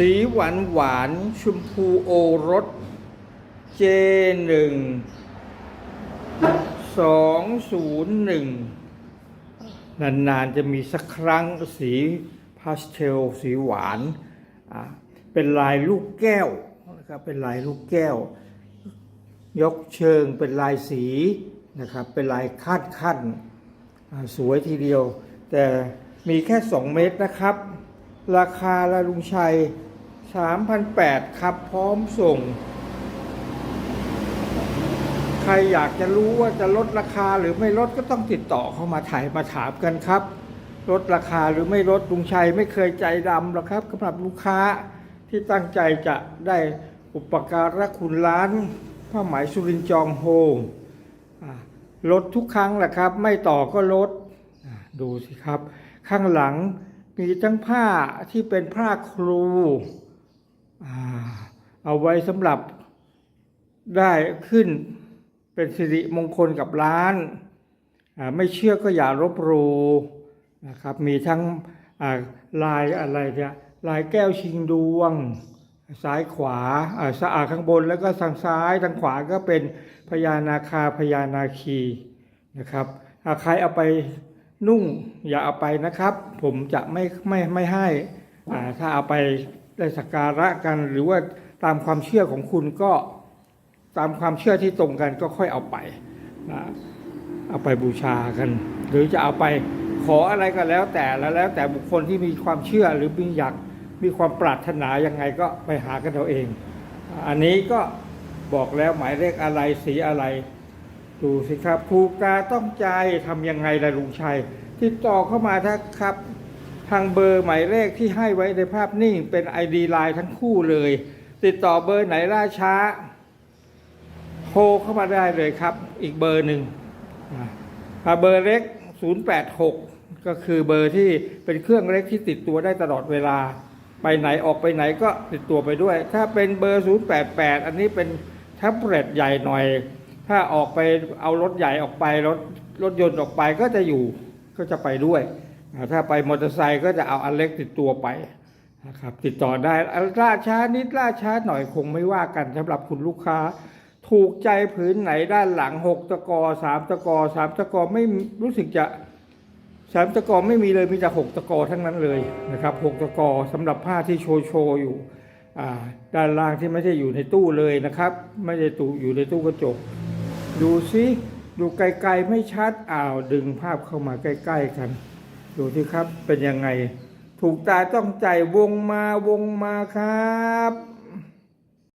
สีหวานหวานชมพูโอรส เจหนึ่งสองศูนย์หนึ่งนานๆจะมีสักครั้งสีพาสเทลสีหวานอ่าเป็นลายลูกแก้วนะครับเป็นลายลูกแก้ว ยกเชิงเป็นลายสีนะครับเป็นลายคาดขั้นสวยทีเดียว แต่มีแค่ 2 เมตรนะครับ ราคาละลุงชัย 3,800ครับพร้อมส่ง ใครอยากจะรู้ว่าจะลดราคาหรือไม่ลดก็ต้องติดต่อเข้ามาถ่ายมาถามกันครับ ลดราคาหรือไม่ลดลุงชัยไม่เคยใจดำหรอกครับสำหรับลูกค้าที่ตั้งใจจะได้อุปการะคุณร้านผ้าไหมสุรินทร์จองโฮมลดทุกครั้งแหละครับ ไม่ต่อก็ลดดูสิครับ ข้างหลังมีทั้งผ้าที่เป็นผ้าครู เอาไว้สำหรับได้ขึ้นเป็นสิริมงคลกับร้านาไม่เชื่อก็อย่าลบหลูนะครับมีทั้งาลายอะไรเนี่ยลายแก้วชิงดวง ซ้ายขวาสะอาดข้างบนแล้วก็ทางซ้ายทางขวาก็เป็นพญานาคาพญานาคีนะครับใครเอาไปนุ่งอย่าเอาไปนะครับ ผมจะไม่ไม่ไม่ให้ถ้าเอาไป ได้สักการะกัน หรือว่าตามความเชื่อของคุณก็ตามความเชื่อที่ตรงกันก็ค่อยเอาไปนะเอาไปบูชากัน หรือจะเอาไปขออะไรก็แล้วแต่แล้วแล้วแต่บุคคลที่มีความเชื่อหรือมีอยากมีความปรารถนายังไงก็ไปหากันเอาเอง อันนี้ก็บอกแล้วหมายเลขอะไรสีอะไร ดูสิครับผูกาต้องใจทำยังไงล่ะลุงชัย ติดต่อเข้ามาถ้าครับางเบอร์หมายเลขที่ให้ไว้ในภาพนิ่งเป็น ID ไลน์ทั้งคู่เลย ติดต่อเบอร์ไหนล่าช้าโทรเข้ามาได้เลยครับ อีกเบอร์หนึ่งเบอร์เล็ก 086 ก็คือเบอร์ที่เป็นเครื่องเล็กที่ติดตัวได้ตลอดเวลา ไปไหนออกไปไหนก็ติดตัวไปด้วย ถ้าเป็นเบอร์ 088 อันนี้เป็นแท็บเล็ตใหญ่หน่อย ถ้าออกไปเอารถใหญ่ออกไปรถรถยนต์ออกไปก็จะอยู่ก็จะไปด้วย ถ้าไปมอเตอร์ไซค์ก็จะเอาอันเล็กติดตัวไปนะครับติดต่อได้ล่าช้านิดล่าช้าหน่อยคงไม่ว่ากันสำหรับคุณลูกค้า ถูกใจผืนไหนด้านหลังหกตะกอสามตะกอสามตะกอไม่รู้สึกจะสามตะกอไม่มีเลยมีแต่หกตะกอทั้งนั้นเลยนะครับหกตะกอสำหรับผ้าที่โชว์โชว์อยู่ด้านล่างที่ไม่ได้อยู่ในตู้เลยนะครับ ไม่ได้ตู้อยู่ในตู้กระจก ดูสิดูไกลๆไม่ชัดอ้าวดึงภาพเข้ามาใกล้ ๆ กัน ดูที่ครับเป็นยังไง ถูกตาต้องใจวงมาวงมาครับ